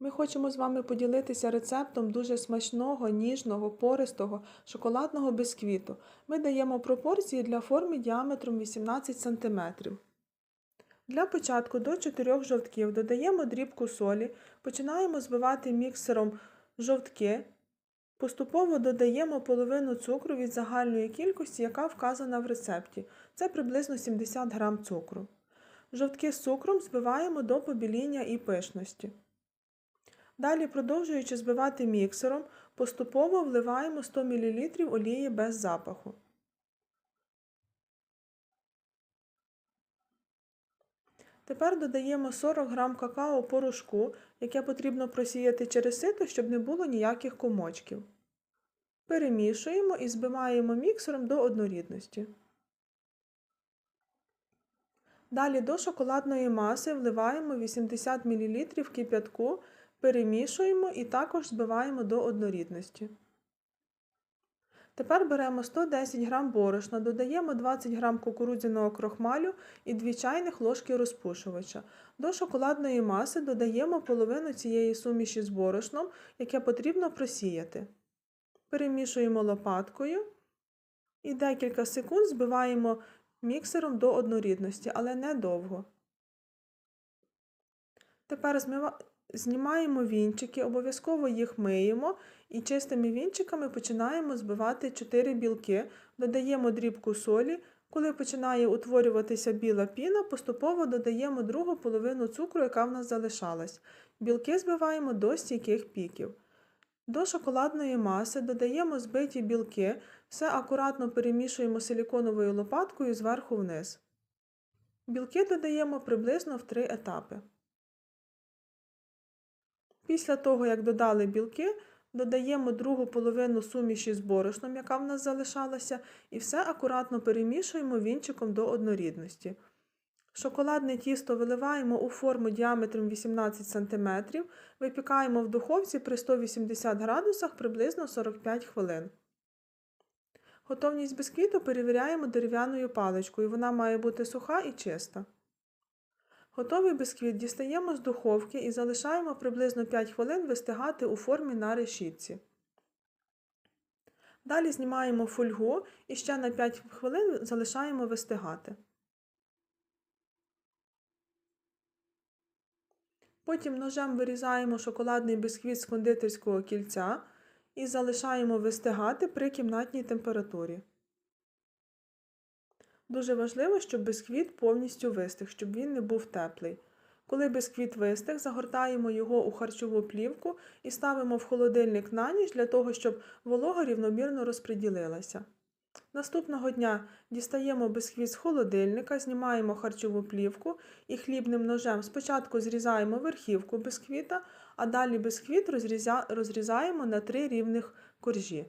Ми хочемо з вами поділитися рецептом дуже смачного, ніжного, пористого шоколадного бисквіту. Ми даємо пропорції для форми діаметром 18 см. Для початку до 4 жовтків додаємо дрібку солі, починаємо збивати міксером жовтки, поступово додаємо половину цукру від загальної кількості, яка вказана в рецепті. Це приблизно 70 г цукру. Жовтки з цукром збиваємо до побіління і пишності. Далі, продовжуючи збивати міксером, поступово вливаємо 100 мл олії без запаху. Тепер додаємо 40 г какао порошку, яке потрібно просіяти через сито, щоб не було ніяких комочків. Перемішуємо і збиваємо міксером до однорідності. Далі до шоколадної маси вливаємо 80 мл кип'ятку, перемішуємо і також збиваємо до однорідності. Тепер беремо 110 г борошна, додаємо 20 г кукурудзяного крохмалю і 2 чайних ложки розпушувача. До шоколадної маси додаємо половину цієї суміші з борошном, яке потрібно просіяти. Перемішуємо лопаткою і декілька секунд збиваємо міксером до однорідності, але не довго. Тепер. Знімаємо вінчики, обов'язково їх миємо і чистими вінчиками починаємо збивати 4 білки, додаємо дрібку солі. Коли починає утворюватися біла піна, поступово додаємо другу половину цукру, яка в нас залишалась. Білки збиваємо до стійких піків. До шоколадної маси додаємо збиті білки, все акуратно перемішуємо силіконовою лопаткою зверху вниз. Білки додаємо приблизно в три етапи. Після того, як додали білки, додаємо другу половину суміші з борошном, яка в нас залишалася, і все акуратно перемішуємо вінчиком до однорідності. Шоколадне тісто виливаємо у форму діаметром 18 см, випікаємо в духовці при 180 градусах приблизно 45 хвилин. Готовність бісквіту перевіряємо дерев'яною паличкою, вона має бути суха і чиста. Готовий бісквіт дістаємо з духовки і залишаємо приблизно 5 хвилин вистигати у формі на решітці. Далі знімаємо фольгу і ще на 5 хвилин залишаємо вистигати. Потім ножем вирізаємо шоколадний бісквіт з кондитерського кільця і залишаємо вистигати при кімнатній температурі. Дуже важливо, щоб бісквіт повністю вистиг, щоб він не був теплий. Коли бісквіт вистиг, загортаємо його у харчову плівку і ставимо в холодильник на ніч для того, щоб волога рівномірно розподілилася. Наступного дня дістаємо бісквіт з холодильника, знімаємо харчову плівку і хлібним ножем спочатку зрізаємо верхівку бісквіта, а далі бісквіт розрізаємо на три рівних коржі.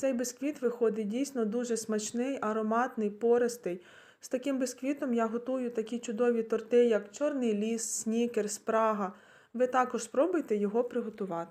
Цей бисквіт виходить дійсно дуже смачний, ароматний, пористий. З таким бисквітом я готую такі чудові торти, як Чорний ліс, снікер, спрага. Ви також спробуйте його приготувати.